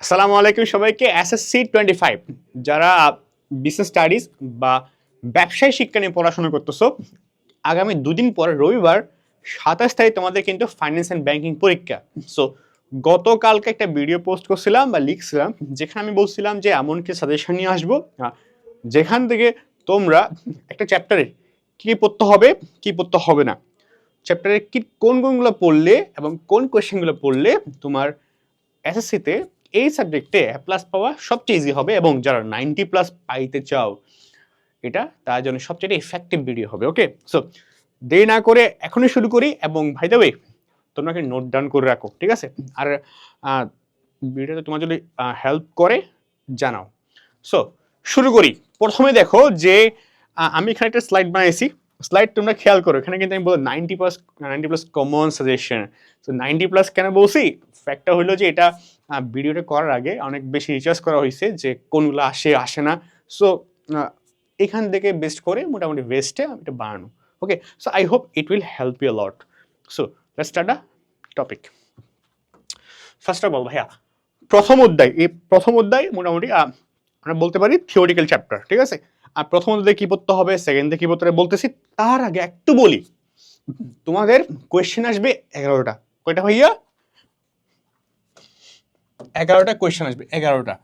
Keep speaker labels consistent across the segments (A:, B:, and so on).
A: আসসালামু আলাইকুম সবাইকে এসএসসি টোয়েন্টি ফাইভ যারা বিজনেস স্টাডিজ বা ব্যবসায় শিক্ষা নিয়ে পড়াশোনা করতেছো, আগামী দুদিন পর রবিবার, সাতাশ তারিখ তোমাদের কিন্তু ফাইন্যান্স অ্যান্ড ব্যাংকিং পরীক্ষা। সো গতকালকে একটা ভিডিও পোস্ট করছিলাম বা লিখছিলাম, যেখানে আমি বলছিলাম যে এমন কি সাজেশন নিয়ে আসব যেখান থেকে তোমরা একটা চ্যাপ্টারে কী পড়তে হবে, কী পড়তে হবে না। চ্যাপ্টারে কি, কোন কোনগুলো পড়লে এবং কোন কোয়েশ্চেনগুলো পড়লে তোমার এসএসসিতে এই সাবজেক্টে এ প্লাস পাওয়া সবচেয়ে ইজি হবে এবং যারা নাইনটি প্লাস পাইতে চাও, এটা তার জন্য সবচেয়ে ইফেক্টিভ ভিডিও হবে ওকে সো দেরি না করে এখনই শুরু করি এবং ভাই দেবে তোমরা নোট ডাউন করে রাখো, ঠিক আছে? আর ভিডিওটা তোমার যদি হেল্প করে, জানাও। সো শুরু করি। প্রথমে দেখো যে আমি এখানে একটা স্লাইড বানাইছি। স্লাইড তোমরা খেয়াল করো, এখানে কিন্তু আমি বলব ninety plus ninety plus common suggestion তো নাইনটি প্লাস কেন বলছি? ফ্যাক্টটা হলো যে এটা ভিডিওটা করার আগে অনেক বেশি রিচার্জ করা হয়েছে যে কোনগুলো আসে আসে না। সো এখান থেকে বেস্ট করে মোটামুটি বেস্টে এটা বানানো। Okay so I hope it will help you lot so start a topic first of all ভাইয়া, প্রথম অধ্যায়, এই প্রথম অধ্যায় মোটামুটি আমরা বলতে পারি থিওরিক্যাল চ্যাপ্টার ঠিক আছে? আর প্রথম অধ্যায়ে কী পড়তে হবে সেকেন্ডে কী পড়তে বলতেছি তার আগে একটু বলি। তোমাদের কোয়েশ্চেন আসবে এগারোটা। কয়টা ভাইয়া? এগারোটা কোয়েশ্চেন আসবে এগারোটা।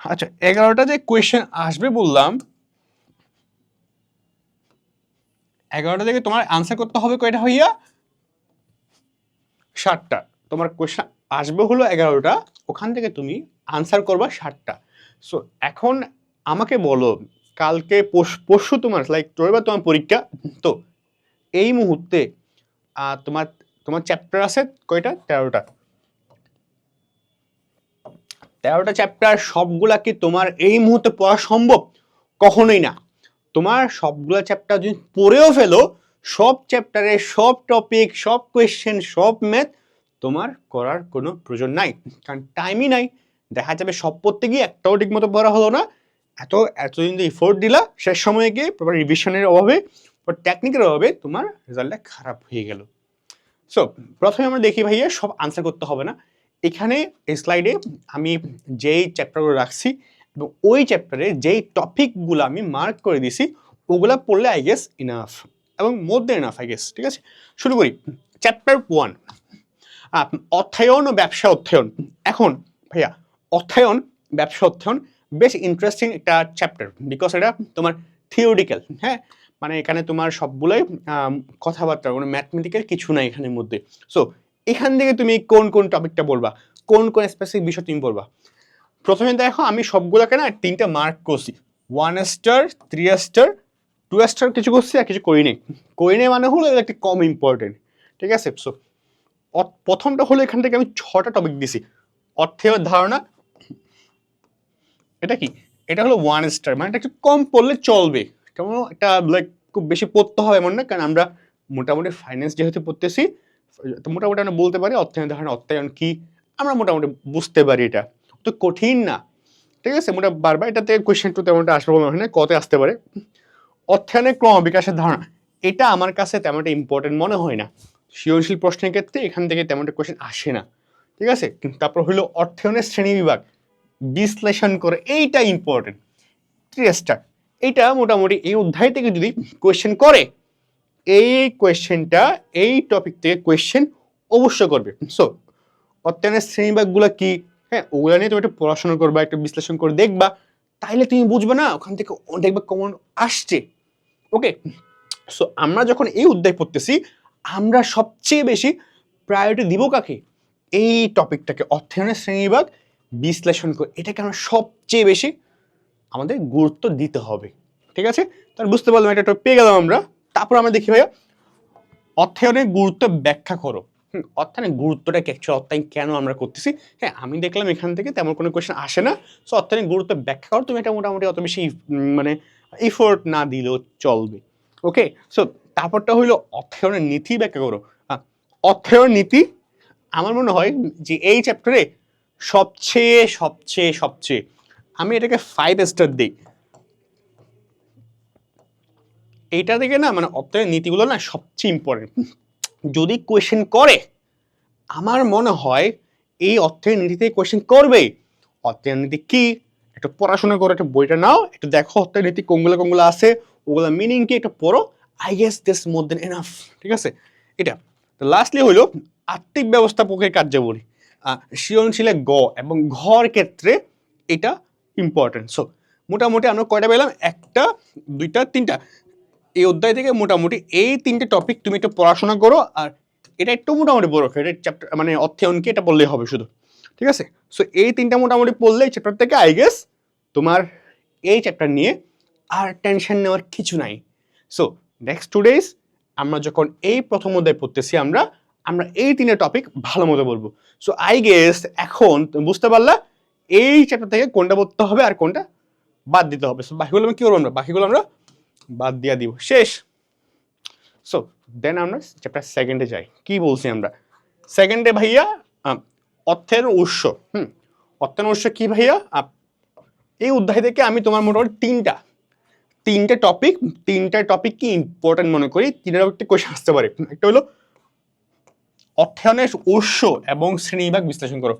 A: আচ্ছা এগারোটা যে কোয়েশ্চেন আসবে বললাম এগারোটা থেকে তোমার আনসার করতে হবে কয়টা হইয়া ষাটটা তোমার কোয়েশ্চেন আসবে হলো এগারোটা ওখান থেকে তুমি আনসার করবা ষাটটা সো এখন আমাকে বলো, কালকে পরশু তোমার লাইক রবিবার তোমার পরীক্ষা, তো এই মুহূর্তে তোমার তোমার চ্যাপ্টার আছে কয়টা? তেরোটা। তেরোটা চ্যাপ্টার সবগুলা কি তোমার এই মুহূর্তে পড়া সম্ভব? কখনোই না। তোমার সবগুলা চ্যাপ্টার যদি পড়েও ফেলো, সব চ্যাপ্টারে সব টপিক সব কোয়েশ্চেন সব ম্যাথ তোমার করার কোনো প্রয়োজন নাই। কারণ টাইমই নাই। দেখা যাবে সব পড়তে গিয়ে একটাও ঠিক মতো পড়া হলো না। এত, এতদিন যে ইফোর্ট দিলা, শেষ সময়ে গিয়ে প্রপার রিভিশনের অভাবে বা টেকনিকের অভাবে তোমার রেজাল্টটা খারাপ হয়ে গেল। সো প্রথমে আমরা দেখি ভাইয়া, সব আনসার করতে হবে না। এখানে, এই স্লাইডে আমি যেই চ্যাপ্টারগুলো রাখছি এবং ওই চ্যাপ্টারে যেই টপিকগুলো আমি মার্ক করে দিছি, ওগুলা পড়লে আই গেস ইনাফ এবং more than enough I guess ঠিক আছে? শুরু করি। চ্যাপ্টার ওয়ান অর্থায়ন ও ব্যবসা অর্থায়ন এখন, ভাইয়া অর্থায়ন ব্যবসা অর্থায়ন বেশ ইন্টারেস্টিং একটা চ্যাপ্টার বিকজ এটা তোমার থিওরিক্যাল হ্যাঁ? মানে এখানে তোমার সবগুলোই কথাবার্তা, কোনো ম্যাথমেটিক্যাল কিছু নাই এখানের মধ্যে। সো এখান থেকে তুমি কোন কোন টপিকটা বলবা? কোন কোন স্পেসিফিক বিষয় তুমি বলবা? প্রথমে দেখো, আমি সবগুলোকে না তিনটা মার্ক করছি। One star three star two star কিছু করছি আর কিছু করিনি করিনি মানে হলো এটা একটি কম ইম্পর্টেন্ট ঠিক আছে? সো প্রথমটা হলো এখান থেকে আমি ছটা টপিক দিছি। অর্থের ধারণা এটা কি? এটা হলো ওয়ান স্টার মানে এটা একটু কম পড়লে চলবে। কেমন? একটা লাইক খুব বেশি পড়তে হবে এমন না, কারণ আমরা মোটামুটি ফাইন্যান্স যেহেতু পড়তেছি, তো মোটামুটি আমরা বলতে পারি অর্থায়ন ধারণা অর্থায়ন কি, আমরা মোটামুটি বুঝতে পারি এটা। তো কঠিন না। ঠিক আছে? মোটা বারবার এটাতে কোয়েশ্চেন টু তেমনটা আসবে মনে হয় না, কতে আসতে পারে। অর্থায়নের ক্রম বিকাশের ধারণা, এটা আমার কাছে তেমনটা ইম্পর্টেন্ট মনে হয় না। সৃজনশীল প্রশ্নের ক্ষেত্রে এখান থেকে তেমনটা কোয়েশ্চেন আসে না। ঠিক আছে? তারপর হলো অর্থায়নের শ্রেণি বিভাগ। বিশ্লেষণ করে, এইটা ইম্পর্টেন্ট ট্রিয়েস্টার এইটা মোটামুটি এই অধ্যায় থেকে যদি কোয়েশ্চেন করে, এই কোয়েশ্চেনটা এই টপিক থেকে কোয়েশ্চেন অবশ্যই করবে। সো অর্থায়নের শ্রেণীবিভাগগুলো কি? হ্যাঁ ওগুলো নিয়ে তুমি একটু পড়াশোনা করবা, একটু বিশ্লেষণ করে দেখবা। তাইলে তুমি বুঝবে না, ওখান থেকে দেখবে কমন আসছে। ওকে সো আমরা যখন এই অধ্যায় পড়তেছি, আমরা সবচেয়ে বেশি প্রায়োরিটি দিব কাকে? এই টপিকটাকে অর্থায়নের শ্রেণীবিভাগ বিশ্লেষণ করে, এটাকে আমরা সবচেয়ে বেশি আমাদের গুরুত্ব দিতে হবে, ঠিক আছে? তাহলে বুঝতে পারলাম এটা একটা পেয়ে গেলাম আমরা। তারপর আমরা দেখি ভাইয়া অর্থায়নের গুরুত্ব ব্যাখ্যা করো। অর্থায়নের গুরুত্বটা অ্যাকচুয়ালি অর্থায়ন কেন আমরা করতেছি? হ্যাঁ আমি দেখলাম এখান থেকে তেমন কোনো কোয়েশ্চেন আসে না। সো অর্থায়নের গুরুত্ব ব্যাখ্যা করো, তুমি এটা মোটামুটি অত বেশি মানে ইফোর্ট না দিলেও চলবে ওকে সো তারপরটা হইল অর্থায়নের নীতি ব্যাখ্যা করো। অর্থায়ন নীতি, আমার মনে হয় যে এই চ্যাপ্টারে সবচেয়ে সবচেয়ে সবচেয়ে। আমি এটাকে ফাইভ স্টার দিই। এইটা থেকে না মানে অর্থের নীতিগুলো না সবচেয়ে ইম্পর্টেন্ট যদি কোয়েশ্চেন করে, আমার মনে হয় এই অর্থের নীতিতে কোয়েশ্চেন করবে। অর্থের নীতি কি? একটু পড়াশোনা করে, একটা বইটা নাও, একটু দেখো অর্থের নীতি কোনগুলো কোনগুলো আছে, ওগুলো মিনিং কি, একটু পড়ো। I guess this more than enough ঠিক আছে? এটা। তো লাস্টলি হইল, আর্থিক ব্যবস্থাপকের কার্যাবলী। সৃজনশীলে গ এবং ঘর ক্ষেত্রে এটা ইম্পর্টেন্ট সো মোটামুটি আমরা কয়টা পেলাম? একটা, দুইটা, তিনটা। এই অধ্যায় থেকে মোটামুটি এই তিনটে টপিক তুমি একটু পড়াশোনা করো আর এটা একটু মোটামুটি বড় এটা চ্যাপ্টার মানে অর্থায়নকে এটা বললেই হবে শুধু। ঠিক আছে? সো এই তিনটা মোটামুটি পড়লে চ্যাপ্টার থেকে আই গেস তোমার এই চ্যাপ্টার নিয়ে আর টেনশন নেওয়ার কিছু নাই। সো নেক্সট টু ডেজ আমরা যখন এই প্রথম অধ্যায় পড়তেছি, আমরা আমরা এই তিনটে টপিক ভালো মতো বলব। সো আই গেস এখন বুঝতে পারলা এই চ্যাপ্টার থেকে কোনটা পড়তে হবে আর কোনটা বাদ দিতে হবে। সো বাকিগুলো আমরা কী করব আমরা? বাকিগুলো আমরা বাদ দিয়ে দিব। শেষ। সো দেন আমরা চ্যাপ্টার সেকেন্ডে যাই। কি বলছি আমরা? সেকেন্ডে ভাইয়া অর্থের উৎস। হুম, অর্থের উৎস কি ভাইয়া? এই অধ্যায় থেকে আমি তোমার মোটামুটি তিনটা, তিনটে টপিক তিনটা টপিক কি ইম্পর্টেন্ট মনে করি? তিনটা টপিক কোয়েশ্চেন আসতে পারে। একটা হলো অর্থায়নের উৎস এবং শ্রেণীবিভাগ বিশ্লেষণ করো।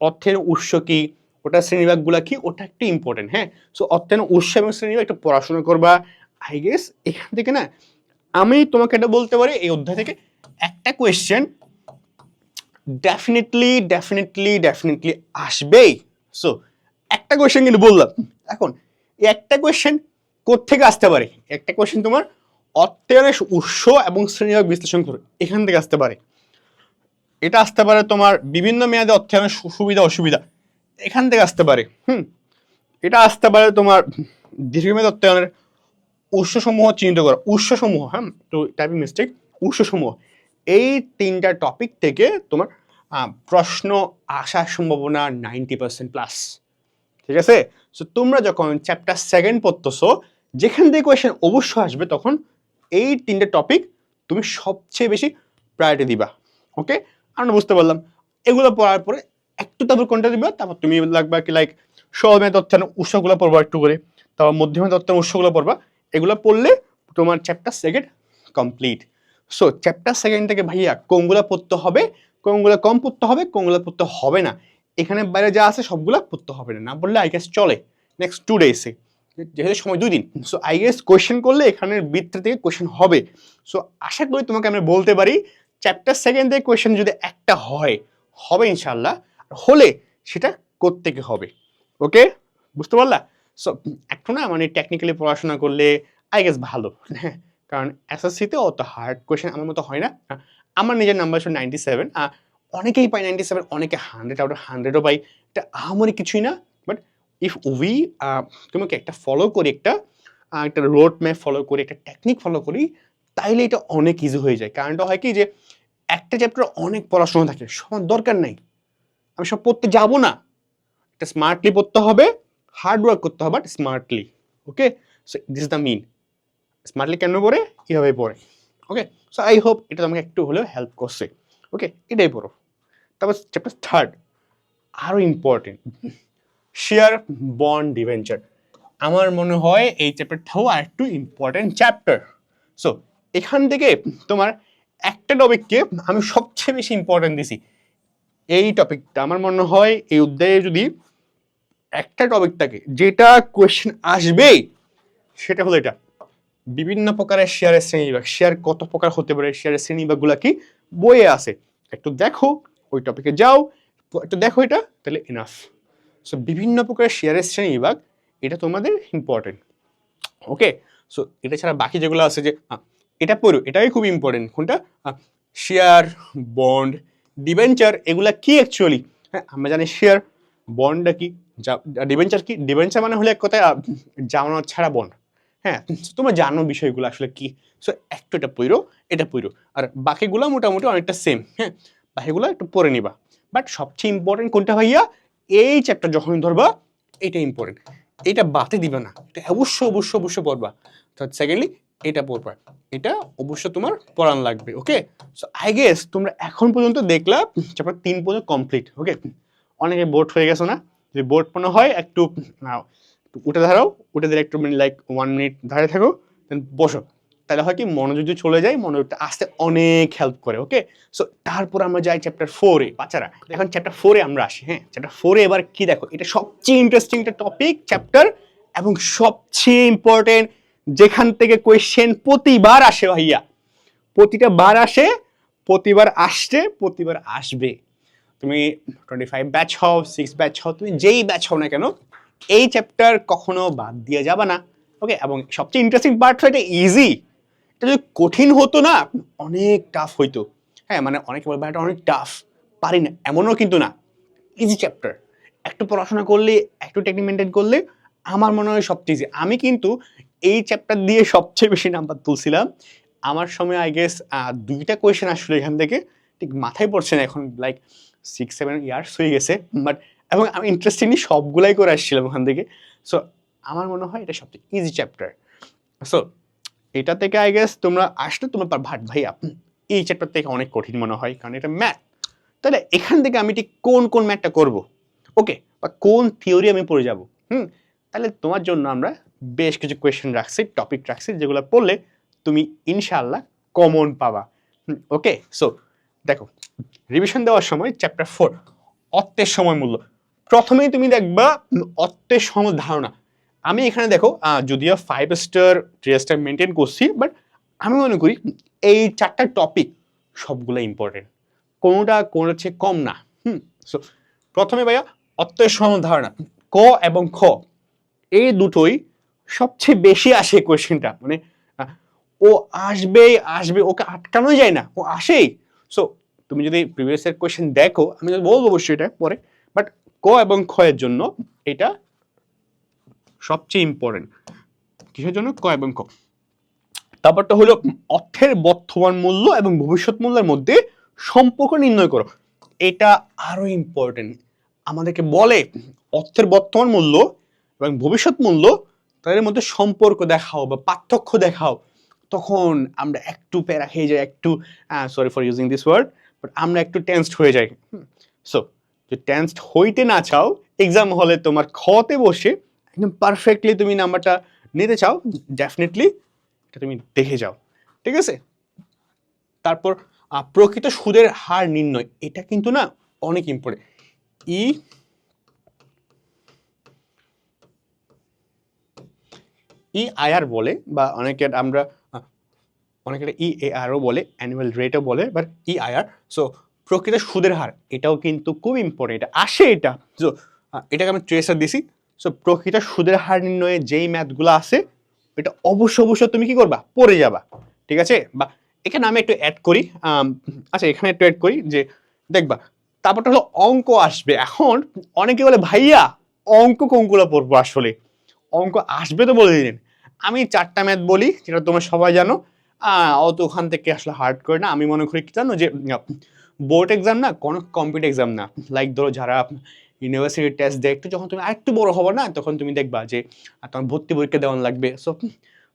A: অর্থের উৎস কি? ওটা শ্রেণীবিভাগগুলো কি? ওটা একটু ইম্পর্টেন্ট হ্যাঁ? সো অর্থায়ন উৎস এবং শ্রেণীবিভাগ একটু পড়াশোনা করবা। আই গেস এখান থেকে না, আমি তোমাকে এটা বলতে পারি এই অধ্যায় থেকে একটা কোয়েশ্চেন ডেফিনেটলি ডেফিনেটলি ডেফিনেটলি আসবেই। সো একটা কোয়েশ্চেন কিন্তু বললাম। এখন একটা কোয়েশ্চেন থেকে আসতে পারে? একটা কোয়েশ্চেন তোমার অর্থায়নের উৎস এবং শ্রেণীবিভাগ বিশ্লেষণ করো। এখান থেকে আসতে পারে। এটা আসতে পারে তোমার বিভিন্ন মেয়াদে অর্থায়নের সুবিধা, অসুবিধা। এখান থেকে আসতে পারে, হুম? এটা আসতে পারে তোমার দীর্ঘমেয়াদী অর্থায়নের উৎসসমূহ চিহ্নিত করা। উৎসসমূহ হ্যাঁ? তো টাইপিং মিস্টেক উৎসসমূহ। এই তিনটা টপিক থেকে তোমার প্রশ্ন আসার সম্ভাবনা নাইনটি পার্সেন্ট প্লাস ঠিক আছে? সো তোমরা যখন চ্যাপ্টার সেকেন্ড পড়তেছো, যেখান থেকে কোয়েশ্চেন অবশ্যই আসবে, তখন এই তিনটে টপিক তুমি সবচেয়ে বেশি প্রায়োরিটি দিবা। ওকে আমরা বুঝতে পারলাম। এগুলো পড়ার পরে একটু তারপর কোনটা দিবা, তারপর তুমি লাগবা কি লাইক সহমেয় তথ্যান উৎসগুলো পড়বা একটু করে, তারপর মধ্যমেয় তথ্যান উৎসগুলো পড়বা। এগুলো পড়লে তোমার chapter second complete so chapter second থেকে ভাইয়া, কোনগুলো পড়তে হবে, কোনগুলো কম পড়তে হবে, কোনগুলো পড়তে হবে না। এখানে বাইরে যা আছে সবগুলো পড়তে হবে না না বললে আই গেস চলে নেক্সট টু ডেসে যেহেতু সময় দুই দিন সো আই গেস কোয়েশ্চেন করলে এখানের বৃত্তি থেকে কোয়েশ্চেন হবে। সো আশা করি তোমাকে আমরা বলতে পারি চ্যাপ্টার সেকেন্ড থেকে কোয়েশ্চেন যদি একটা হয়, হবে ইনশাল্লাহ হলে সেটা কোত্থেকে হবে? ওকে বুঝতে পারলা? সো একটু না মানে টেকনিক্যালি পড়াশোনা করলে আই গেস ভালো। কারণ এসএসসিতে অত হার্ড কোয়েশ্চেন আমার মতো হয় না। আমার নিজের নাম্বার ছিল নাইনটি সেভেন অনেকেই পাই নাইনটি সেভেন অনেকে হান্ড্রেড আউট অফ হান্ড্রেডও পাই এটা আহামরি কিছুই না। বাট ইফ উই তোমাকে একটা ফলো করি, একটা একটা রোড ম্যাপ ফলো করি, একটা টেকনিক ফলো করি, তাইলে এটা অনেক ইজি হয়ে যায়। কারণটা হয় কি যে একটা চ্যাপ্টার অনেক পড়াশোনা থাকে, সবার দরকার নাই। আমি সব পড়তে যাব না। এটা স্মার্টলি পড়তে হবে হার্ড ওয়ার্ক করতে হবে but smartly okay so this the mean smartly কেন পড়ে? কীভাবে পড়ে ওকে সো আই হোপ এটা তোমাকে একটু হলেও হেল্প করছে ওকে এটাই পড়ো। তারপর চ্যাপ্টার থার্ড আরও ইম্পর্টেন্ট শেয়ার বন্ড ডিভেঞ্চার আমার মনে হয় এই চ্যাপ্টারটাও আর একটু ইম্পর্টেন্ট চ্যাপ্টার সো এখান থেকে তোমার একটা টপিককে আমি সবচেয়ে বেশি ইম্পর্টেন্ট দিছি। এই টপিকটা আমার মনে হয় এই অধ্যায়ে যদি একটা টপিক থাকে যেটা কোয়েশ্চেন আসবেই, সেটা হলো এটা। বিভিন্ন প্রকারের শেয়ারের শ্রেণীবিভাগ শেয়ার কত প্রকার হতে পারে? শেয়ারের শ্রেণীবিভাগগুলো কি বইয়ে আছে? একটু দেখো, ওই টপিকে যাও। একটু দেখো এটা, তাহলে এনাফ সো বিভিন্ন প্রকারের শেয়ারের শ্রেণীবিভাগ এটা তোমাদের ইম্পর্টেন্ট ওকে সো এটা ছাড়া বাকি যেগুলো আছে যে এটা পড়ো এটাই খুব ইম্পর্টেন্ট কোনটা? শেয়ার বন্ড ডিবেঞ্চার এগুলা কি অ্যাকচুয়ালি হ্যাঁ আমরা জানি শেয়ার বন্ডটা কি? ডিবেঞ্চার কি? ডিবেঞ্চার মানে হলে এক কথায় জামানত ছাড়া বন্ড হ্যাঁ তোমরা জানো বিষয়গুলো আসলে কি? সো একটু এটা পড়ো এটা পড়ো আর বাকিগুলো মোটামুটি অনেকটা সেম হ্যাঁ বাকিগুলো একটু পড়ে নিবা। বাট সবচেয়ে ইম্পর্টেন্ট কোনটা ভাইয়া? এই চ্যাপ্টার যখন ধরবা, এটা ইম্পর্টেন্ট এটা বাতে দিবে না। এটা অবশ্যই অবশ্যই অবশ্যই পড়বা। তো সেকেন্ডলি এটা পড়বা। এটা অবশ্য তোমার পড়ান লাগবে ওকে সো আই গেস তোমরা এখন পর্যন্ত দেখলা চ্যাপ্টার তিন পর্যন্ত কমপ্লিট ওকে অনেকে বোর্ড হয়ে গেছো না? যদি বোর্ড মনে হয়, একটু উঠে দাঁড়াও, উঠে দিলে একটু লাইক ওয়ান মিনিট দাঁড়িয়ে থাকো দেন বসো। তাহলে হয় কি, মনোযোগ যদি চলে যায় মনোযোগটা আসতে অনেক হেল্প করে ওকে সো তারপর আমরা যাই চ্যাপ্টার ফোরে বাচ্চারা। এখন চ্যাপ্টার ফোরে আমরা আসি হ্যাঁ? চ্যাপ্টার ফোরে এবার কি দেখো? এটা সবচেয়ে ইন্টারেস্টিং একটা টপিক চ্যাপ্টার এবং সবচেয়ে ইম্পর্টেন্ট যেখান থেকে কোয়েশ্চেন প্রতিবার আসে ভাইয়া। প্রতিটা বার আসে, প্রতিবার আসছে, প্রতিবার আসবে। তুমি টোয়েন্টি ফাইভ ব্যাচ হও সিক্স ব্যাচ হও, তুমি যেই ব্যাচ হও না কেন, এই চ্যাপ্টার কখনো বাদ দিয়ে যাবে না। ওকে এবং সবচেয়ে ইন্টারেস্টিং পার্ট এটা ইজি এটা যদি কঠিন হতো না, অনেক টাফ হইতো। হ্যাঁ মানে অনেকে বলবে, এটা অনেক টাফ পারি না, এমনও কিন্তু না। ইজি চ্যাপ্টার একটু পড়াশোনা করলে, একটু টেকনিক মেনটেন করলে, আমার মনে হয় সবচেয়ে ইজি আমি কিন্তু এই চ্যাপ্টার দিয়ে সবচেয়ে বেশি নাম্বার তুলছিলাম। আমার সময় আই গেস দুইটা কোয়েশ্চেন আসলে এখান থেকে। ঠিক মাথায় পড়ছে না এখন লাইক সিক্স সেভেন ইয়ার্স হয়ে গেছে। বাট এবং আমি ইন্টারেস্টিংলি সবগুলাই করে আসছিলাম ওখান থেকে। সো আমার মনে হয় এটা সবচেয়ে ইজি চ্যাপ্টার সো এটা থেকে আই গেস তোমরা আসলে তোমরা ভাট ভাইয়া এই চ্যাপ্টার থেকে অনেক কঠিন মনে হয়, কারণ এটা ম্যাথ তাহলে এখান থেকে আমি ঠিক কোন কোন ম্যাথটা করব? ওকে বা কোন থিওরি আমি পড়ে যাব? হুম, তাহলে তোমার জন্য আমরা বেশ কিছু কোয়েশ্চেন রাখছি টপিক রাখছি, যেগুলো পড়লে তুমি ইনশাআল্লাহ কমন পাবা। ওকে সো দেখো রিভিশন দেওয়ার সময় চ্যাপ্টার ফোর অর্থের সময় মূল্য প্রথমেই তুমি দেখবা অর্থের সময় ধারণা। আমি এখানে দেখো যদিও five star three star maintain করছি বাট আমি মনে করি এই চারটা টপিক সবগুলো ইম্পর্টেন্ট কোনোটা কোনোটা চেয়ে কম না। হুম সো প্রথমে ভাইয়া, অর্থের সময় ধারণা, ক এবং খ। এই দুটোই সবচেয়ে বেশি আসে কোয়েশ্চেনটা মানে ও আসবেই, আসবে, ওকে আটকানোই যায় না, ও আসেই। সো তুমি যদি প্রিভিয়াস এর কোয়েশ্চেন দেখো, আমি বলব অবশ্যই এটা পরে বাট ক এবং এর জন্য এটা সবচেয়ে ইম্পর্টেন্ট কিসের জন্য? ক এবং ক তারপরটা হলো অর্থের বর্তমান মূল্য এবং ভবিষ্যৎ মূল্যের মধ্যে সম্পর্ক নির্ণয় করো। এটা আরও ইম্পর্টেন্ট আমাদেরকে বলে অর্থের বর্তমান মূল্য এবং ভবিষ্যৎ মূল্য তাদের মধ্যে সম্পর্ক দেখাও বা পার্থক্য দেখাও, তখন আমরা একটু প্যারা খেয়ে যাই, একটু sorry for using this word but আমরা একটু টেন্সড হয়ে যাই। সো যদি টেন্সড হইতে না চাও এক্সাম হলে তোমার খতে বসে একদম পারফেক্টলি তুমি নাম্বারটা নিতে চাও ডেফিনেটলি এটা তুমি দেখে যাও, ঠিক আছে? তারপর প্রকৃত সুদের হার নির্ণয়, এটা কিন্তু না অনেক ইম্পর্টেন্ট ই ই আইআর বলে বা অনেকে আমরা অনেকে ই এ আরও বলে অ্যানুয়াল রেটও বলে বাট ই আইআর সো প্রকৃত সুদের হার, এটাও কিন্তু খুব ইম্পর্টেন্ট এটা আসে এটা সো এটাকে আমি ট্রেসার দিছি সো প্রকৃত সুদের হার নির্ণয়ে যেই ম্যাথগুলো আছে, এটা অবশ্য অবশ্য তুমি কি করবা? পড়ে যাবা, ঠিক আছে? বা এখানে আমি একটু অ্যাড করি আচ্ছা এখানে একটু অ্যাড করি যে, দেখবা, তারপরটা হলো অঙ্ক আসবে, এখন অনেকে বলে, ভাইয়া, অঙ্ক কোনগুলো পড়ব আসলে? অঙ্ক আসবে তো বলে দিলেন। আমি চারটা ম্যাথ বলি, যেটা তোমরা সবাই জানো। অত ওখান থেকে আসলে হার্ড করে না। আমি মনে করি কি জানো যে বোর্ড এক্সাম না, কোনো কম্পিউটার এক্সাম না। লাইক ধরো যারা ইউনিভার্সিটি টেস্ট একটু যখন তুমি আরেকটু বড় হব না, তখন তুমি দেখবা যে তোমার ভর্তি পরীক্ষা দেওয়ান লাগবে। So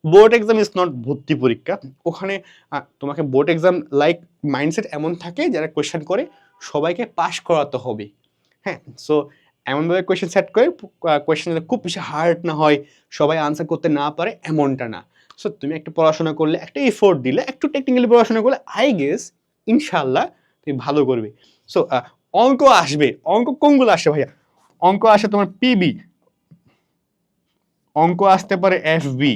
A: board exam is not ভর্তি পরীক্ষা। ওখানে তোমাকে বোর্ড এক্সাম লাইক মাইন্ডসেট এমন থাকে, যারা কোয়েশ্চেন করে, সবাইকে পাশ করাতে হবে। হ্যাঁ সো এমনভাবে কোয়েশ্চেন সেট করে কোয়েশ্চেন খুব বেশি হার্ড না হয়, সবাই আনসার করতে না পারে এমনটা না। সো তুমি একটু পড়াশোনা করলে, একটা এফোর্ট দিলে, একটু টেকনিক্যালি পড়াশোনা করলে আই গেস ইনশাল্লাহ তুমি ভালো করবে। সো অঙ্ক আসবে। অঙ্ক কোনগুলো আসে ভাইয়া? অঙ্ক আসে তোমার পিবি অঙ্ক আসতে পারে এফবি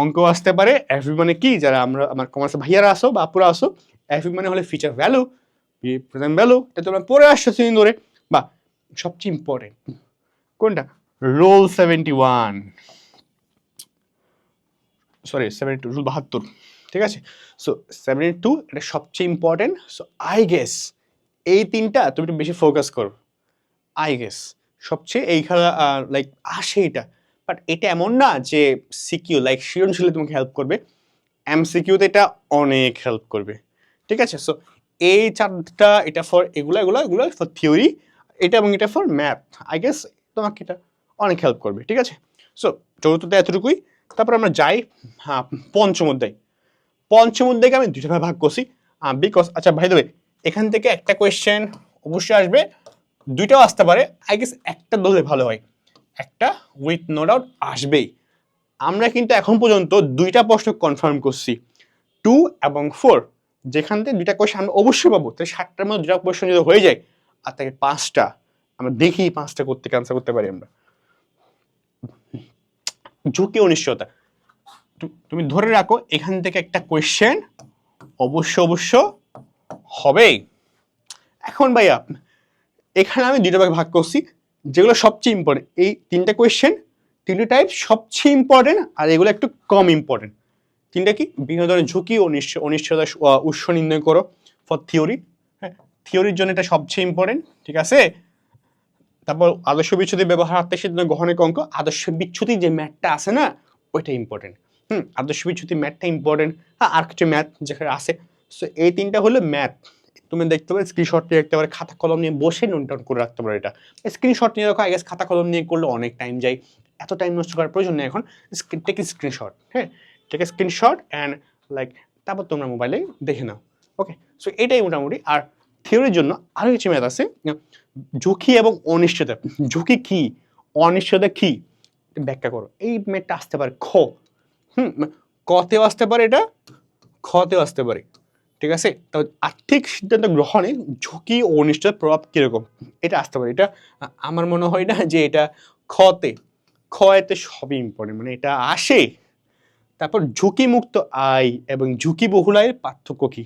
A: অঙ্ক আসতে পারে এফবি মানে কি? যারা আমরা, আমার কমার্সে ভাইয়ারা আসো বা আপুরা আসো এফবি মানে হলে ফিচার ভ্যালু প্রেজেন্ট ভ্যালু এটা তোমরা পড়ে আসছো সেদিন ধরে। সবচেয়ে ইম্পর্টেন্ট কোনটা? Rule seventy one sorry seventy two rule বাহাত্তর। ঠিক আছে? সো সেভেন্টি টু এটা সবচেয়ে ইম্পর্টেন্ট সো আই গেস এই তিনটা তুমি একটু বেশি ফোকাস করো। আই গেস সবচেয়ে এই খেলা লাইক আসে এটা। বাট এটা এমন না যে সিকিউ লাইক সৃজনশীলে তোমাকে হেল্প করবে। এমসিকিউতে এটা অনেক হেল্প করবে। ঠিক আছে? সো এই চারটা, এটা ফর এগুলো এগুলো এগুলো ফর থিওরি এটা এবং এটা ফর ম্যাথ আই গেস তোমাকে এটা অনেক হেল্প করবে, ঠিক আছে? সো চতুর্থ চতুর্থতে এতটুকুই। তারপর আমরা যাই হ্যাঁ পঞ্চম অধ্যায়। পঞ্চম অধ্যায়কে আমি দুইটা ভাগে করছি। বিকজ আচ্ছা ভাই দেবে এখান থেকে একটা কোয়েশ্চেন অবশ্যই আসবে। দুইটাও আসতে পারে। আই গেস একটা দলে ভালো হয়। একটা উইথ নো ডাউট আসবেই। আমরা কিন্তু এখন পর্যন্ত দুইটা প্রশ্ন কনফার্ম করছি। টু এবং ফোর যেখান থেকে দুইটা কোয়েশ্চেন আমরা অবশ্যই পাবো। তাহলে ষাটটার মধ্যে দুটা কোয়েশ্চেন যদি হয়ে যায় আর তাকে পাঁচটা, আমরা দেখি পাঁচটা করতে ক্যান্সার করতে পারি আমরা। ঝুঁকি অনিশ্চয়তা তুমি ধরে রাখো, এখান থেকে একটা কোয়েশ্চেন অবশ্য অবশ্য হবেই। এখন ভাইয়া, এখানে আমি দুটো ভাগে ভাগ করছি, যেগুলো সবচেয়ে ইম্পর্টেন্ট এই তিনটা কোয়েশ্চেন তিনটে টাইপ সবচেয়ে ইম্পর্টেন্ট আর এগুলো একটু কম ইম্পর্টেন্ট তিনটা কি? বিভিন্ন ধরনের ঝুঁকি ও নিশ্চয়, অনিশ্চয়তা উৎস নির্ণয় করো ফর থিওরি থিওরির জন্য এটা সবচেয়ে ইম্পর্টেন্ট ঠিক আছে? তারপর আদর্শ বিচ্ছুতি ব্যবহার আত্মের সিদ্ধান্ত গ্রহণের অঙ্ক, আদর্শ বিচ্ছুতি যে ম্যাথটা আছে না, ওইটা ইম্পর্টেন্ট হুম, আদর্শ বিচ্ছুতি ম্যাথটা ইম্পর্টেন্ট হ্যাঁ আর কিছু ম্যাথ যেখানে আছে। সো এই তিনটা হলো ম্যাথ। তুমি দেখতে পারো স্ক্রিনশট নিয়ে রাখতে পারো, খাতা কলম নিয়ে বসে নোট ডাউন করে রাখতে পারো এটা। স্ক্রিনশট নিয়ে রাখো আগে খাতা কলম নিয়ে করলে অনেক টাইম যায়। এত টাইম নষ্ট করার প্রয়োজন নেই এখন। টেক স্ক্রিনশট হ্যাঁ? টেক স্ক্রিনশট অ্যান্ড লাইক তারপর তোমরা মোবাইলে দেখে নাও। ওকে সো এটাই মোটামুটি। আর থিওরির জন্য আরও কিছু ম্যাথ আছে। ঝুঁকি এবং অনিশ্চয়তা। ঝুঁকি কি? অনিশ্চয়তা কি? ব্যাখ্যা করো। এই ম্যাথটা আসতে পারে খ। হুম? কতেও আসতে পারে এটা? খতেও আসতে পারে। ঠিক আছে? তো আর্থিক সিদ্ধান্ত গ্রহণে ঝুঁকি ও অনিশ্চয়তার প্রভাব কীরকম? এটা আসতে পারে। এটা আমার মনে হয় না যে এটা খতে খতে সবই ইম্পর্টেন্ট মানে এটা আসে। তারপর ঝুঁকিমুক্ত আয় এবং ঝুঁকি বহুল আয়ের পার্থক্য কী?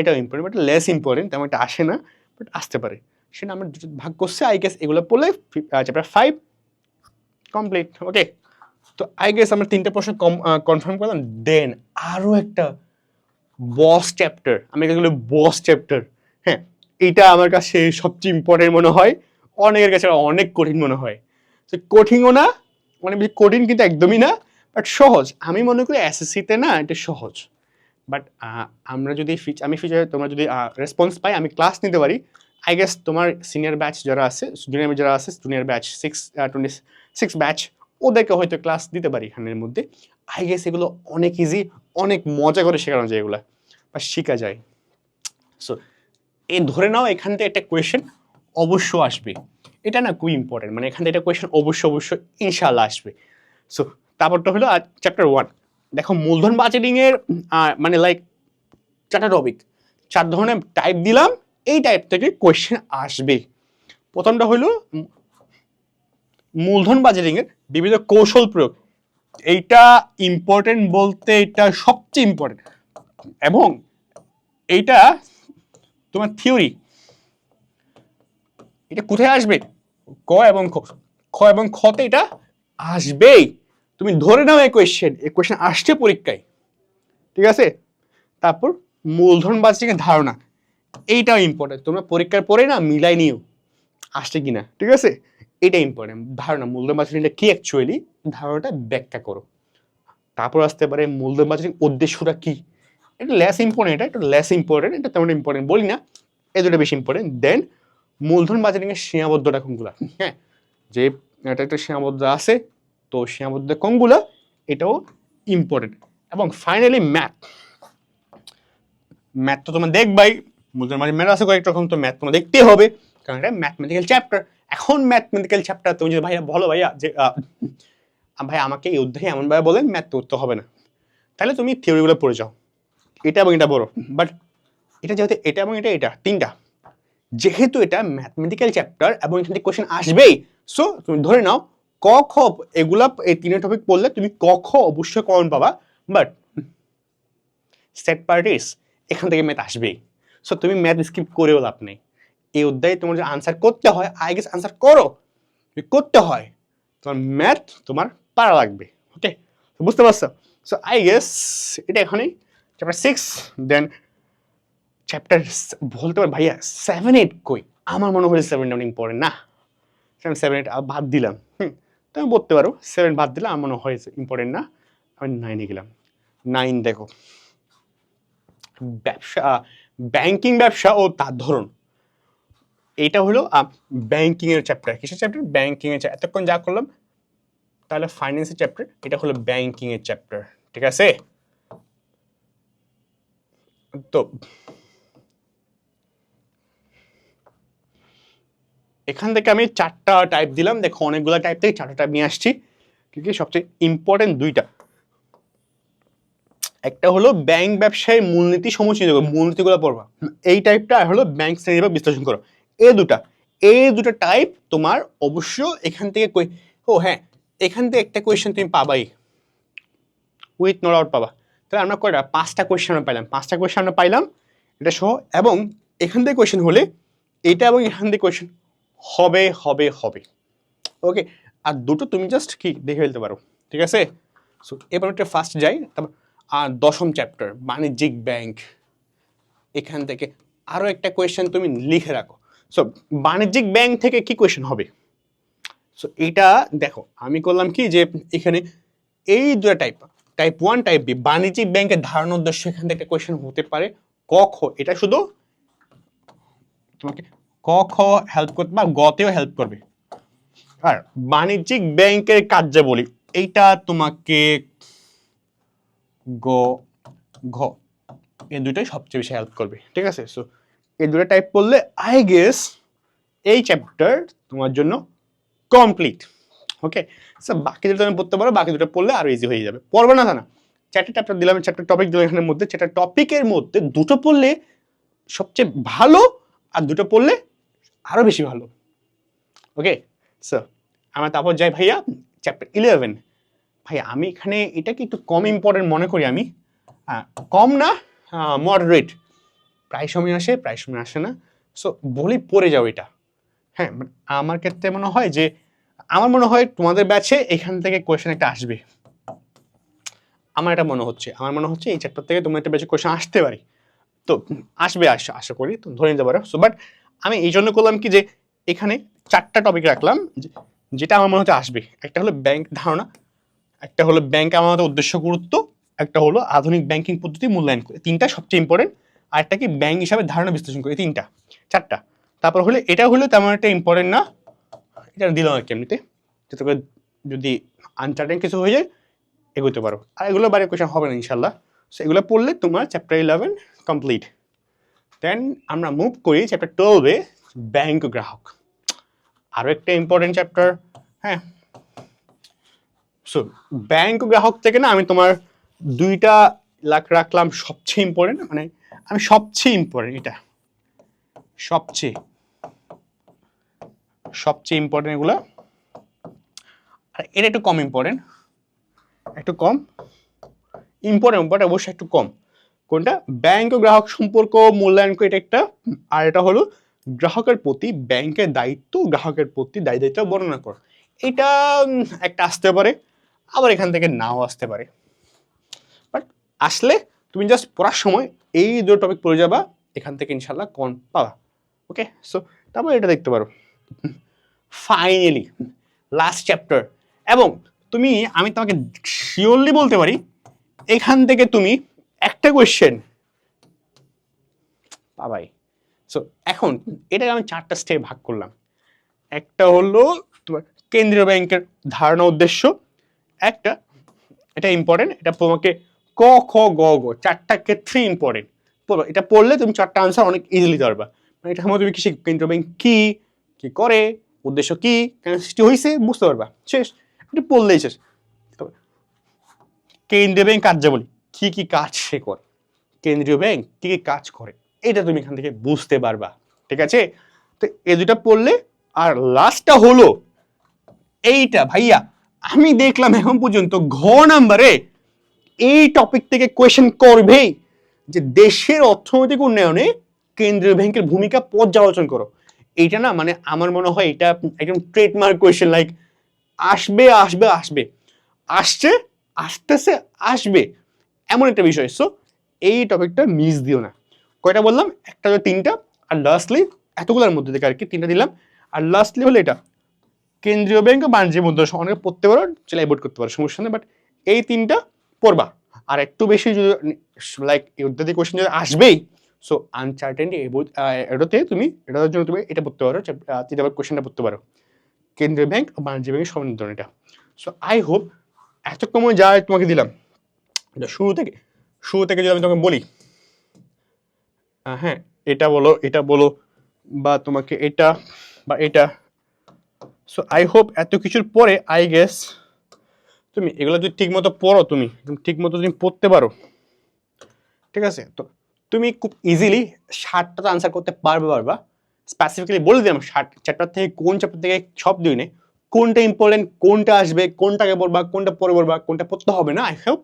A: এটাও ইম্পর্টেন্ট বাট লেস ইম্পর্টেন্ট তেমন এটা আসে না বাট আসতে পারে। সেটা আমরা ভাগ করছে আই গেস এগুলো পড়লে চ্যাপ্টার ফাইভ কমপ্লিট ওকে তো আই গেস আমরা তিনটা প্রশ্ন কম কনফার্ম করলাম দেন আরও একটা বস চ্যাপ্টার আমি এগুলো বস চ্যাপ্টার হ্যাঁ এটা আমার কাছে সবচেয়ে ইম্পর্টেন্ট মনে হয়, অনেকের কাছে অনেক কঠিন মনে হয়। তো কঠিনও না অনেক বেশি কঠিন কিন্তু একদমই না বাট সহজ। আমি মনে করি এসএসসিতে না, এটা সহজ। বাট আমরা যদি ফিচ- আমি ফিচারে তোমরা যদি রেসপন্স পাই, আমি ক্লাস নিতে পারি। আই গেস তোমার সিনিয়র ব্যাচ যারা আছে জুনিয়র যারা আছে junior batch six twenty six batch ওদেরকে হয়তো ক্লাস দিতে পারি এখানের মধ্যে। আই গেস এগুলো অনেক ইজি অনেক মজা করে শেখানো যায় এগুলো। বা শেখা যায়। সো এই ধরে নাও এখান থেকে একটা কোয়েশ্চেন অবশ্য আসবে। এটা না খুব ইম্পর্টেন্ট মানে এখান থেকে একটা কোয়েশ্চেন অবশ্য অবশ্য ইনশাল্লাহ আসবে। সো তারপরটা হলো চ্যাপ্টার ওয়ান দেখো মূলধন বাজেটিংয়ের মানে লাইক চারটা টপিক চার ধরনের টাইপ দিলাম, এই টাইপ থেকে কোয়েশ্চেন আসবে। প্রথমটা হলো মূলধন বাজেটিংয়ের বিভিন্ন কৌশল প্রয়োগ। এইটা ইম্পর্টেন্ট বলতে এটা সবচেয়ে ইম্পর্টেন্ট এবং এইটা তোমার থিওরি এটা কোথায় আসবে? ক এবং খ। এবং খতে এটা আসবেই। তুমি ধরে নাও এই কোয়েশ্চেন এই কোয়েশ্চেন আসছে পরীক্ষায়, ঠিক আছে? তারপর মূলধন বাজেটের ধারণা, এইটাও ইম্পর্টেন্ট তোমরা পরীক্ষার পরে না মিলাই নিও, আসছে কিনা, ঠিক আছে? এটা ইম্পর্টেন্ট ধারণা, মূলধন বাজেটিংটা কি অ্যাকচুয়ালি ধারণাটা ব্যাখ্যা করো। তারপর আসতে পারে মূলধন বাজেটিং উদ্দেশ্যটা কি? এটা লেস ইম্পর্টেন্ট এটা একটু লেস ইম্পর্টেন্ট এটা তেমন ইম্পর্টেন্ট বলি না, এই দুটো বেশি ইম্পর্টেন্ট দেন মূলধন বাজেটিংয়ের সীমাবদ্ধটা কোনগুলা? হ্যাঁ যে এটা একটা সীমাবদ্ধ আছে তো সীমাবদ্ধ কোনগুলা এটাও ইম্পর্টেন্ট এবং ফাইনালি ম্যাথ ম্যাথ তো তোমার দেখবাই মূলধন বাজেট ম্যাথ আছে কয়েক রকম তো ম্যাথ তোমার দেখতেই হবে, কারণ এটা ম্যাথমেটিক্যাল চ্যাপ্টার এখন ম্যাথমেটিক্যাল চ্যাপ্টার তুমি যদি ভাইয়া বলো ভাইয়া যে ভাই আমাকে এই অধ্যায়ে এমনভাবে বলেন ম্যাথ তো উত্তর হবে না। তাহলে তুমি থিওরিগুলো পড়ে যাও। এটা এবং এটা বড়। বাট এটা যেহেতু এটা এবং এটা এটা, তিনটা। যেহেতু এটা ম্যাথমেটিক্যাল চ্যাপ্টার এবং এখান থেকে কোশ্চেন আসবেই সো তুমি ধরে নাও ক, খ, এগুলা এই তিনটে টপিক পড়লে তুমি ক, খ অবশ্যই কমন পাবা বাট সেট পার্টিস এখান থেকে ম্যাথ আসবেই। সো তুমি ম্যাথ স্কিপ করেও লাভ নেই। এই অধ্যায়ে তোমার যে আনসার করতে হয় আই গেস আনসার করো। যদি করতে হয়, তোমার ম্যাথ তোমার পারা লাগবে ওকে বুঝতে পারছ? সো আই গেস এটা এখনই চ্যাপ্টার সিক্স দেন চ্যাপ্টার বলতে পার ভাইয়া সেভেন এইট কই? আমার মনে হয় সেভেন অনেক ইম্পর্টেন্ট না। সেভেন এইট বাদ দিলাম। হুম। তো আমি বলতে পারো সেভেন বাদ দিলে আমার মনে হয় ইম্পর্টেন্ট না। আমি নাইনে গেলাম। নাইন দেখো। ব্যবসা ব্যাংকিং ব্যবসা ও তার ধরন। এটা হলো ব্যাংকিং এর চ্যাপ্টার কিসের চ্যাপ্টার ব্যাংকিং এর chapter? এতক্ষণ যা করলাম, তাহলে ফাইন্যান্সের চ্যাপ্টার এটা হলো ব্যাংকিং এর চ্যাপ্টার ঠিক আছে? তো এখান থেকে আমি চারটা টাইপ দিলাম। দেখো, অনেকগুলো টাইপ থেকে চারটা টাইপ নিয়ে আসছি। কি সবচেয়ে ইম্পর্টেন্ট দুইটা। একটা হলো ব্যাংক ব্যবসায়ের মূলনীতি সমুচিত মূলনীতিগুলো পড়বা। এই টাইপটা আর হলো ব্যাংক শ্রেণীভাগ বিশ্লেষণ করো। এই দুটা এই দুটো টাইপ তোমার অবশ্য এখান থেকে ও হ্যাঁ এখান থেকে একটা কোয়েশ্চেন তুমি পাবাই। উইথ নো ডাউট পাবা। তাহলে আমরা কয়টা? পাঁচটা কোয়েশ্চেন আমরা পাইলাম। পাঁচটা কোয়েশ্চেন আমরা পাইলাম, এটা সহ। এবং এখান থেকে কোয়েশ্চেন হলে, এটা এবং এখান থেকে কোয়েশ্চেন হবে হবে হবে। ওকে আর দুটো তুমি জাস্ট কি, দেখে ফেলতে পারো, ঠিক আছে? সো এবার একটা ফার্স্ট যাই, তারপর, আর দশম চ্যাপ্টার বাণিজ্যিক ব্যাংক এখান থেকে আরও একটা কোয়েশ্চেন তুমি লিখে রাখো। সো বাণিজ্যিক ব্যাংক থেকে কি কোয়েশ্চেন হবে? সো এটা দেখো, আমি করলাম কি যে, এখানে এই দুটা type type one type B বাণিজ্যিক ব্যাংকের ধারণা উদ্দেশ্য এখান থেকে একটা কোয়েশ্চেন হতে পারে। ক খ এটা শুধু তোমাকে ক, খ হেল্প করতে বা গতেও হেল্প করবে। আর বাণিজ্যিক ব্যাংকের কার্যাবলী এইটা তোমাকে গ, ঘ এই দুটোই সবচেয়ে বেশি হেল্প করবে, ঠিক আছে? সো এই দুটো টাইপ পড়লে আই গেস এই চ্যাপ্টার তোমার জন্য কমপ্লিট ওকে স্যার বাকি দুটো তুমি পড়তে পারো, বাকি দুটো পড়লে আরও ইজি হয়ে যাবে। পড়বে না না চারটে চ্যাপ্টার দিলাম চ্যাপ্টার টপিক দিলাম এখানের মধ্যে। চারটা টপিকের মধ্যে দুটো পড়লে সবচেয়ে ভালো, আর দুটো পড়লে আরও বেশি ভালো। ওকে স্যার আমরা তারপর যাই ভাইয়া চ্যাপ্টার ইলেভেন ভাইয়া, আমি এখানে এটাকে একটু কম ইম্পর্টেন্ট মনে করি আমি। কম না মডারেট প্রায় সময় আসে, প্রায় সময় আসে না। সো বলি পড়ে যাও এটা। হ্যাঁ আমার ক্ষেত্রে মনে হয় যে, আমার মনে হয় তোমাদের ব্যাচে এখান থেকে কোয়েশ্চেন একটা আসবে। আমার এটা মনে হচ্ছে। আমার মনে হচ্ছে এই চ্যাপ্টার থেকে তোমার একটা ব্যাচে কোয়েশ্চেন আসতে পারে। তো, আসবে, আশা আশা করি। তো ধরে নিতে পারো। সো বাট আমি এই জন্য করলাম কি যে এখানে চারটা টপিক রাখলাম যেটা আমার মনে হচ্ছে আসবে। একটা হলো ব্যাংক ধারণা, একটা হলো ব্যাংক আমাদের উদ্দেশ্য গুরুত্ব, একটা হলো আধুনিক ব্যাংকিং পদ্ধতি মূল্যায়ন তিনটা সবচেয়ে ইম্পর্টেন্ট আর একটা কি ব্যাংক হিসাবে ধারণা বিশ্লেষণ করে। তিনটা, চারটা। তারপর হলে এটা হলো তেমন একটা ইম্পর্টেন্ট না, এটা দিলাম আর কি এমনিতে। যাতে করে যদি আনসার্টেন কিছু হয়ে যায়, এগোতে পারো। আর এগুলো বাইরে কোয়েশন হবে না ইনশাল্লাহ সো এগুলো পড়লে তোমার চ্যাপ্টার ইলেভেন কমপ্লিট দেন আমরা মুভ করি চ্যাপ্টার টুয়েলভে ব্যাংক গ্রাহক। আরও একটা ইম্পর্টেন্ট চ্যাপ্টার হ্যাঁ। সো ব্যাংক গ্রাহক থেকে না আমি তোমার দুইটা লাখ রাখলাম সবচেয়ে ইম্পর্টেন্ট মানে আমি সবচেয়ে ইম্পর্টেন্ট এটা। সবচেয়ে সবচেয়ে ইম্পর্টেন্ট এগুলো। আর এটা একটু কম ইম্পর্টেন্ট একটু কম। ইম্পর্টেন্ট বাট অবশ্যই একটু কম। কোনটা? ব্যাংক ও গ্রাহক সম্পর্ক মূল্যায়ন করে এটা একটা, আর এটা হলো গ্রাহকের প্রতি ব্যাংকের দায়িত্ব, গ্রাহকের প্রতি দায়ী দায়িত্ব বর্ণনা করা। এটা একটা আসতে পারে, আবার এখান থেকে নাও আসতে পারে। বাট আসলে তুমি জাস্ট পড়ার সময় এই দুটো টপিক পড়ে যাবা, এখান থেকে ইনশাল্লাহ কন পাবা। ওকে সো তারপর এটা দেখতে পারো। ফাইনালি লাস্ট চ্যাপ্টার এবং তুমি, আমি তোমাকে শিওরলি বলতে পারি, এখান থেকে তুমি একটা কোয়েশ্চেন বাবাই। সো এখন এটাকে আমি চারটা স্টেপ ভাগ করলাম। একটা হলো তোমার কেন্দ্রীয় ব্যাংকের ধারণা উদ্দেশ্য। একটা, এটা ইম্পর্টেন্ট এটা তোমাকে ক, খ, গ গ, চারটা ক্ষেত্রে ইম্পর্টেন্ট পড়ো এটা পড়লে তুমি চারটা আনসার অনেক ইজিলি পারবা মানে এটা তুমি কি কেন্দ্রীয় ব্যাংক কি কি করে, উদ্দেশ্য কি, কেন সৃষ্টি হয়েছে বুঝতে পারবা। শেষ, এটা পড়লেই শেষ। কেন্দ্রীয় ব্যাংক কার্যাবলী। কি কি কাজ সে করে? কেন্দ্রীয় ব্যাংক কি কি কাজ করে? এটা তুমি এখান থেকে বুঝতে পারবা, ঠিক আছে? তো এই দুটা পড়লে, আর লাস্টটা হলো, এইটা ভাইয়া, আমি দেখলাম এখন পর্যন্ত ঘ নাম্বারে এই টপিক থেকে কোয়েশ্চেন করবেই যে দেশের অর্থনৈতিক উন্নয়নে কেন্দ্রীয় ব্যাংকের ভূমিকা পর্যালোচনা করো। এইটা না মানে আমার মনে হয় এটা একদম ট্রেডমার্ক কোয়েশ্চেন লাইক আসবে আসবে আসবে। আসছে, আসতেছে, আসবে। এমন একটা বিষয় সো এই টপিকটা মিস দিও না। কয়টা বললাম? একটা তিনটা, আর লাস্টলি এতগুলোর মধ্যে থেকে আর কি তিনটা দিলাম। আর লাস্টলি হলো এটা, কেন্দ্রীয় ব্যাংক ও বাণিজ্যের মধ্যে অনেকে পড়তে পারো, চাইলে বোর্ড করতে পারো, সমস্যা নেই বাট এই তিনটা পড়বা। আর একটু বেশি যদি লাইক অত্যাধিক কোয়েশ্চেন যদি আসবেই সো আনসার্টেনটি এটাতে তুমি, এটার জন্য তুমি এটা পড়তে পারো তিনটা কোয়েশ্চেনটা পড়তে পারো। কেন্দ্রীয় ব্যাংক বাণিজ্য ব্যাংকের সম্বন্ধ এটা সো আই হোপ এত এতক্ষণ যা তোমাকে দিলাম শুরু থেকে শুরু থেকে যদি আমি তোমাকে বলি হ্যাঁ এটা বলো এটা বলো, বা তোমাকে এটা, বা এটা। সো আই হোপ এত কিছুর পরে আই গেস তুমি এগুলো যদি ঠিক মতো পড়ো, তুমি ঠিক মতো তুমি পড়তে পারো, ঠিক আছে? তো তুমি খুব ইজিলি ষাটটা তো আনসার করতে পারবে, পারবা। স্পেসিফিক্যালি বলে দিলাম ষাট চ্যাপ্টার থেকে কোন চ্যাপ্টার থেকে সব দিই নেই কোনটা ইম্পর্টেন্ট কোনটা আসবে, কোনটাকে পড়বা, কোনটা পরে পড়বা, কোনটা পড়তে হবে না আই হোপ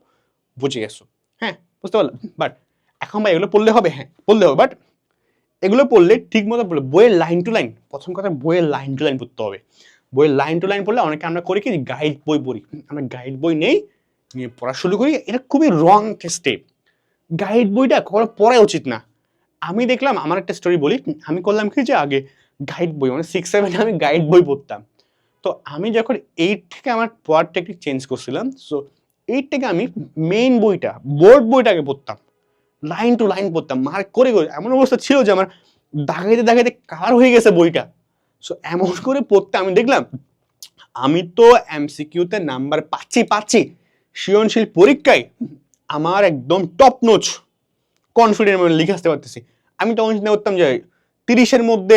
A: বুঝে গেছো। হ্যাঁ বুঝতে পারলাম বাট এখন ভাই এগুলো পড়লে হবে হ্যাঁ পড়লে হবে। বাট এগুলো পড়লে ঠিক মতো পড়লে বইয়ের লাইন টু লাইন প্রথম কথা বইয়ের লাইন টু লাইন পড়তে হবে। বইয়ের লাইন টু লাইন পড়লে অনেকে আমরা করি কি গাইড বই পড়ি। আমরা গাইড বই নেই নিয়ে পড়া শুরু করি। এটা খুবই রং স্টেপ গাইড বইটা কখনো পড়া উচিত না। আমি দেখলাম আমার একটা স্টোরি বলি আমি করলাম কি যে আগে গাইড বই মানে সিক্স সেভেনে আমি গাইড বই পড়তাম। তো আমি যখন এইট থেকে আমার পড়ার টেকনিক চেঞ্জ করছিলাম সো এইট থেকে আমি মেইন বইটা বোর্ড বইটাকে পড়তাম। লাইন টু লাইন পড়তাম মার্ক করে করে। এমন অবস্থা ছিল যে আমার দাগাইতে দাগাইতে কার হয়ে গেছে বইটা। সো এমন করে পড়তে আমি দেখলাম, আমি তো এমসিকিউতে নাম্বার পাচ্ছি পাচ্ছি। সৃজনশীল পরীক্ষায় আমার একদম টপ নোচ কনফিডেন্ট আমি লিখে আসতে পারতেছি। আমি তখন চিন্তা করতাম যে তিরিশের মধ্যে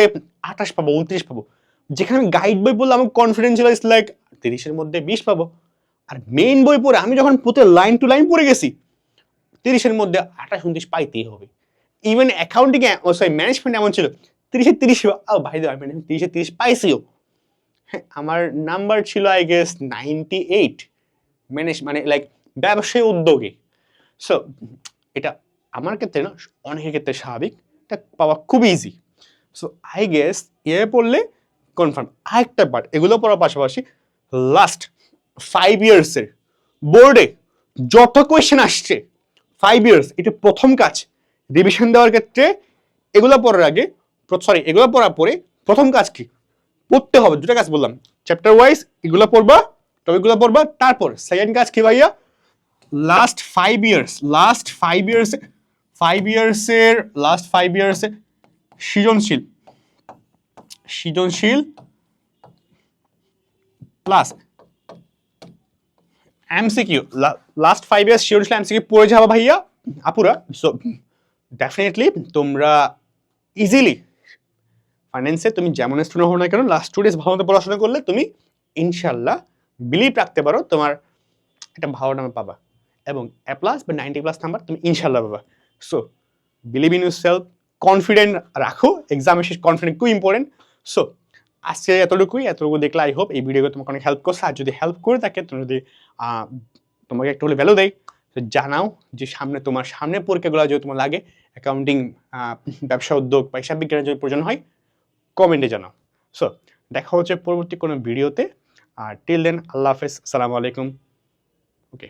A: আঠাশ পাবো, উনত্রিশ পাবো। যেখানে গাইড বই পড়লে আমার কনফিডেন্স ছিল লাইক তিরিশের মধ্যে বিশ পাবো। আর মেইন বই পড়ে আমি যখন পুরো লাইন টু লাইন পড়ে গেছি, তিরিশের মধ্যে আঠাশ, উনত্রিশ পাইতেই হবে। ইভেন অ্যাকাউন্টিং সরি ম্যানেজমেন্ট এমন ছিল, তিরিশে তিরিশ ভাই আমি তিরিশে তিরিশ পাইছিও। হ্যাঁ আমার নাম্বার ছিল I guess ninety eight manage মানে লাইক ব্যবসায়ী উদ্যোগে। সো এটা আমার ক্ষেত্রে না, অনেকের ক্ষেত্রে স্বাভাবিক, এটা পাওয়া খুব ইজি সো আই গেস এ পড়লে কনফার্ম আরেকটা পার্ট এগুলো পড়ার পাশাপাশি লাস্ট ফাইভ ইয়ার্সের বোর্ডে যত কোয়েশ্চেন আসছে ফাইভ ইয়ার্স এটা প্রথম কাজ। রিভিশন দেওয়ার ক্ষেত্রে এগুলো পড়ার আগে সরি এগুলো পড়ার পরে প্রথম কাজ কি? পড়তে হবে, দুটা কাজ বললাম। চ্যাপ্টার ওয়াইজ এগুলো পড়বা, টপিকগুলো পড়বা, তারপর সেকেন্ড কাজ কি ভাইয়া? Last five years last five years five ইয়ার্সের last five ইয়ার্সে সৃজনশীল। সৃজনশীল plus MCQ last five years সৃজনশীল এমসিকিউ পড়ে যাবা ভাইয়া, আপুরা। সো ডেফিনেটলি তোমরা ইজিলি ফাইন্যান্সে তুমি যেমন স্টুডেন্ট হও না কেন লাস্ট টু ডেজ ভালো মতো পড়াশোনা করলে তুমি ইনশাল্লাহ বিলিভ রাখতে পারো তোমার একটা ভালো নাম্বার পাবা। এবং এ প্লাস বা নাইনটি প্লাস নাম্বার তুমি ইনশাল্লাহ পাবা। So believe in yourself confident রাখো এক্সামে শেষ কনফিডেন্ট খুব ইম্পর্টেন্ট সো আজকে এতটুকুই, এতটুকু দেখলে আই হোপ এই ভিডিও তোমাকে অনেক হেল্প করছে। আর যদি হেল্প করে থাকে তুমি যদি তোমাকে একটু হলে ভ্যালু দেয়, তো জানাও যে সামনে, তোমার সামনে পরীক্ষাগুলো যদি তোমার লাগে অ্যাকাউন্টিং ব্যবসা উদ্যোগ বা হিসাব বিজ্ঞানের যদি প্রয়োজন হয় কমেন্টে জানাও। সো দেখা হচ্ছে পরবর্তী কোনো ভিডিওতে আর টিল দেন আল্লাহ হাফেজ সালামু আলাইকুম। ওকে